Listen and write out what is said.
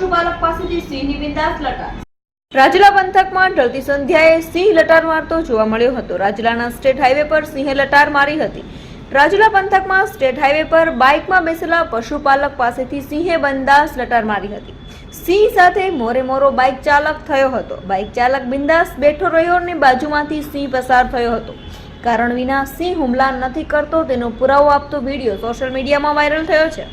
પશુપાલક પાસેથી સિંહની બિંદાસ લટાર. રાજુલા પંથકમાં ઢળતી સંધ્યાએ સિંહ લટાર મારતો જોવા મળ્યો હતો. રાજુલાના સ્ટેટ હાઈવે પર સિંહે લટાર મારી હતી. રાજુલા પંથકમાં સ્ટેટ હાઈવે પર બાઇકમાં બેસેલા પશુપાલક પાસેથી સિંહે બંદાસ લટાર મારી હતી. સિંહ સાથે મોરે મોરો બાઇક ચાલક થયો હતો. બાઇક ચાલક બિંદાસ બેઠો રહ્યો અને બાજુમાંથી સિંહ પસાર થયો હતો. કારણ વિના સિંહ હુમલા નથી કરતો તેનો પુરાવો આપતો વીડિયો સોશિયલ મીડિયામાં વાયરલ થયો છે.